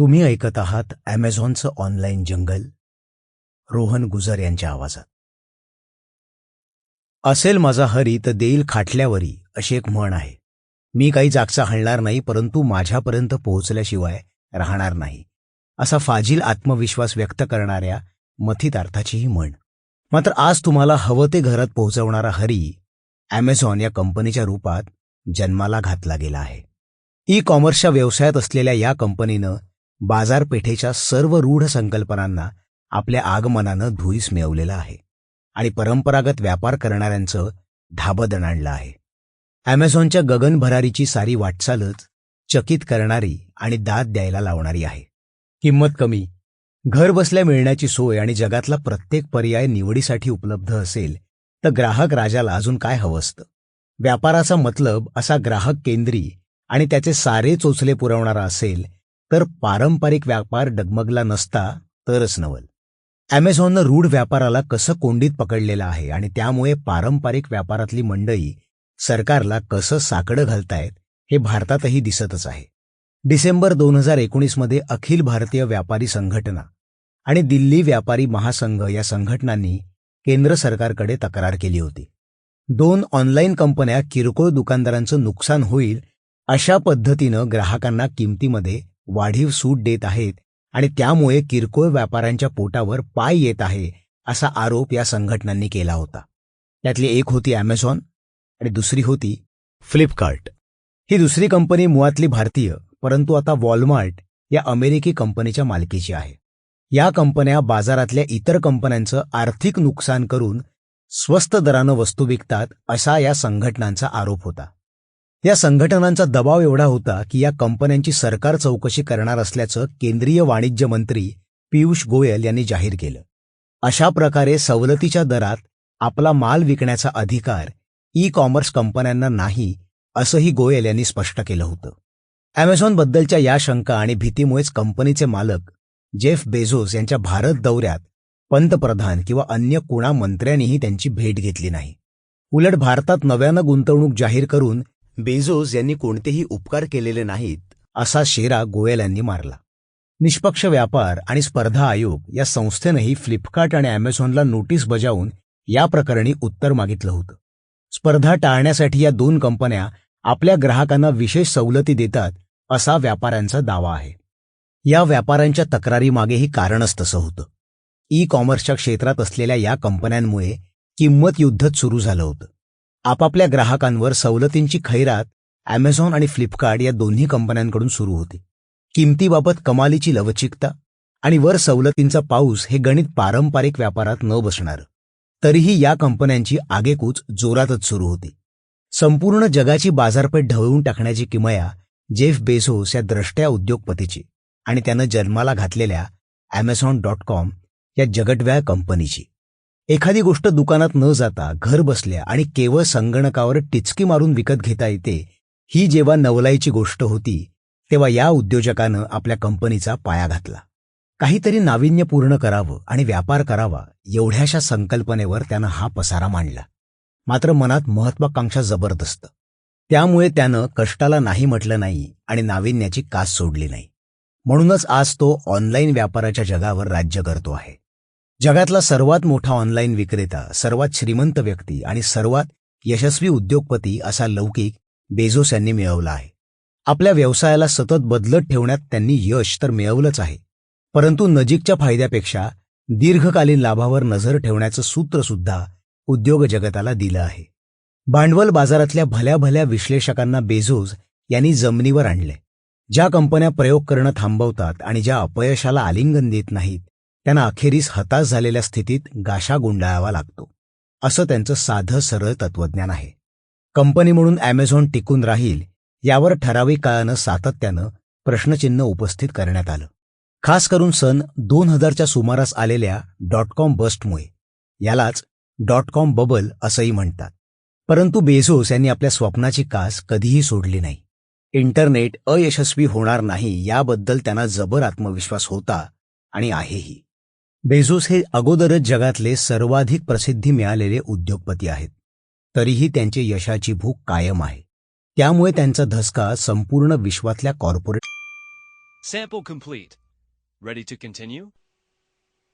तुम्ही ऐकत आहात ॲमेझॉनचं ऑनलाईन जंगल. रोहन गुजर यांच्या आवाजात. असेल माझा हरी तर देईल खाटल्यावरी अशी एक म्हण आहे. मी काही जागचा हलणार नाही परंतु माझ्यापर्यंत पोहोचल्याशिवाय राहणार नाही. असा फाजील आत्मविश्वास व्यक्त करणाऱ्या मथितार्थाचीही ही म्हण. मात्र आज तुम्हाला हवं ते घरात पोहोचवणारा हरी ॲमेझॉन या कंपनीच्या रूपात जन्माला घातला गेला आहे. ई कॉमर्सच्या व्यवसायात असलेल्या या कंपनीनं बाजारपेठेच्या सर्व रूढ संकल्पनांना आपल्या आगमनानं धुईस मिळवलेलं आहे आणि परंपरागत व्यापार करणाऱ्यांचं धाबदण आणलं आहे. ॲमेझॉनच्या गगनभरारीची सारी वाटचालच चकित करणारी आणि दाद द्यायला लावणारी आहे. किंमत कमी घर बसल्या मिळण्याची सोय आणि जगातला प्रत्येक पर्याय निवडीसाठी उपलब्ध असेल तर ग्राहक राजाला अजून काय हवं असतं? व्यापाराचा मतलब असा ग्राहक केंद्री आणि त्याचे सारे चोचले पुरवणारा असेल तर पारंपरिक व्यापार डगमगला नसता तरच नवल. ॲमेझॉननं रूढ व्यापाराला कसं कोंडीत पकडलेलं आहे आणि त्यामुळे पारंपरिक व्यापारातली मंडळी सरकारला कसं साकडं घालतायत हे भारतातही दिसतच आहे. डिसेंबर दोन हजार एकोणीसमध्ये अखिल भारतीय व्यापारी संघटना आणि दिल्ली व्यापारी महासंघ या संघटनांनी केंद्र सरकारकडे तक्रार केली होती. दोन ऑनलाईन कंपन्या किरकोळ दुकानदारांचं नुकसान होईल अशा पद्धतीनं ग्राहकांना किमतीमध्ये वाढीव सूट देत आहेत आणि त्यामुळे किरकोळ व्यापाऱ्यांच्या पोटावर पाय येत आहे असा आरोप या संघटनांनी केला होता. त्यातली एक होती ॲमेझॉन आणि दुसरी होती फ्लिपकार्ट ही दुसरी कंपनी मुळातली भारतीय परंतु आता वॉलमार्ट या अमेरिकी कंपनीच्या मालकीची आहे. या कंपन्या बाजारातल्या इतर कंपन्यांचं आर्थिक नुकसान करून स्वस्त दरानं वस्तू विकतात असा या संघटनांचा आरोप होता. या संघटनांचा दबाव एवढा होता की या कंपन्यांची सरकार चौकशी करणार असल्याचं केंद्रीय वाणिज्य मंत्री पियुष गोयल यांनी जाहीर केलं. अशा प्रकारे सवलतीच्या दरात आपला माल विकण्याचा अधिकार ई कॉमर्स कंपन्यांना नाही असंही गोयल यांनी स्पष्ट केलं होतं. ॲमेझॉनबद्दलच्या या शंका आणि भीतीमुळेच कंपनीचे मालक जेफ बेझोस यांच्या भारत दौऱ्यात पंतप्रधान किंवा अन्य कुणा मंत्र्यांनीही त्यांची भेट घेतली नाही. उलट भारतात नव्यानं गुंतवणूक जाहीर करून बेझोस यांनी कोणतेही उपकार केलेले नाहीत असा शेरा गोयल यांनी मारला. निष्पक्ष व्यापार आणि स्पर्धा आयोग या संस्थेनंही फ्लिपकार्ट आणि ॲमेझॉनला नोटीस बजावून या प्रकरणी उत्तर मागितलं होतं. स्पर्धा टाळण्यासाठी या दोन कंपन्या आपल्या ग्राहकांना विशेष सवलती देतात असा व्यापाऱ्यांचा दावा आहे. या व्यापाऱ्यांच्या तक्रारीमागेही कारणच तसं होतं. ई कॉमर्सच्या क्षेत्रात असलेल्या या कंपन्यांमुळे किंमत युद्धच सुरू झालं होतं. आपापल्या ग्राहकांवर सवलतींची खैरात ॲमेझॉन आणि फ्लिपकार्ट या दोन्ही कंपन्यांकडून सुरू होती. किमतीबाबत कमालीची लवचिकता आणि वर सवलतींचा पाऊस हे गणित पारंपरिक व्यापारात न बसणारं. तरीही या कंपन्यांची आगेकूच जोरातच सुरू होती. संपूर्ण जगाची बाजारपेठ ढवळून टाकण्याची किमया जेफ बेझोस या द्रष्ट्या उद्योगपतीची आणि त्यानं जन्माला घातलेल्या ॲमेझॉन डॉट कॉम या जगटव्या कंपनीची. एखादी गोष्ट दुकानात न जाता घर बसल्या आणि केवळ संगणकावर टिचकी मारून विकत घेता येते ही जेव्हा नवलाईची गोष्ट होती तेव्हा या उद्योजकानं आपल्या कंपनीचा पाया घातला. काहीतरी नाविन्यपूर्ण करावं आणि व्यापार करावा एवढ्याशा संकल्पनेवर त्यानं हा पसारा मांडला. मात्र मनात महत्वाकांक्षा जबरदस्त. त्यामुळे त्यानं कष्टाला नाही म्हटलं नाही आणि नाविन्याची कास सोडली नाही. म्हणूनच आज तो ऑनलाईन व्यापाराच्या जगावर राज्य करतो आहे. जगातला सर्वात मोठा ऑनलाईन विक्रेता सर्वात श्रीमंत व्यक्ती आणि सर्वात यशस्वी उद्योगपती असा लौकिक बेझोस यांनी मिळवला आहे. आपल्या व्यवसायाला सतत बदलत ठेवण्यात त्यांनी यश तर मिळवलंच आहे. परंतु नजीकच्या फायद्यापेक्षा दीर्घकालीन लाभावर नजर ठेवण्याचं सूत्रसुद्धा उद्योग जगताला दिलं आहे. भांडवल बाजारातल्या भल्या भल्या विश्लेषकांना बेझोज यांनी जमिनीवर आणले ज्या कंपन्या प्रयोग करणं थांबवतात आणि ज्या अपयशाला आलिंगन देत नाहीत त्यांना अखेरीस हताश झालेल्या स्थितीत गाशा गुंडाळावा लागतो. असं त्यांचं साधं सरळ तत्वज्ञान आहे. कंपनी म्हणून ॲमेझॉन टिकून राहील यावर ठराविक काळानं सातत्यानं प्रश्नचिन्ह उपस्थित करण्यात आलं. खास करून सन दोन हजारच्या सुमारास आलेल्या डॉट कॉम बस्टमुळे. यालाच डॉट कॉम बबल असंही म्हणतात. परंतु बेझोस यांनी आपल्या स्वप्नाची कास कधीही सोडली नाही. इंटरनेट अयशस्वी होणार नाही याबद्दल त्यांना जबर आत्मविश्वास होता आणि आहेही. बेझोस हे अगोदरच जगातले सर्वाधिक प्रसिद्धी मिळालेले उद्योगपती आहेत. तरीही त्यांची यशाची भूक कायम आहे. त्यामुळे त्यांचा धसका संपूर्ण विश्वातल्या कॉर्पोरेट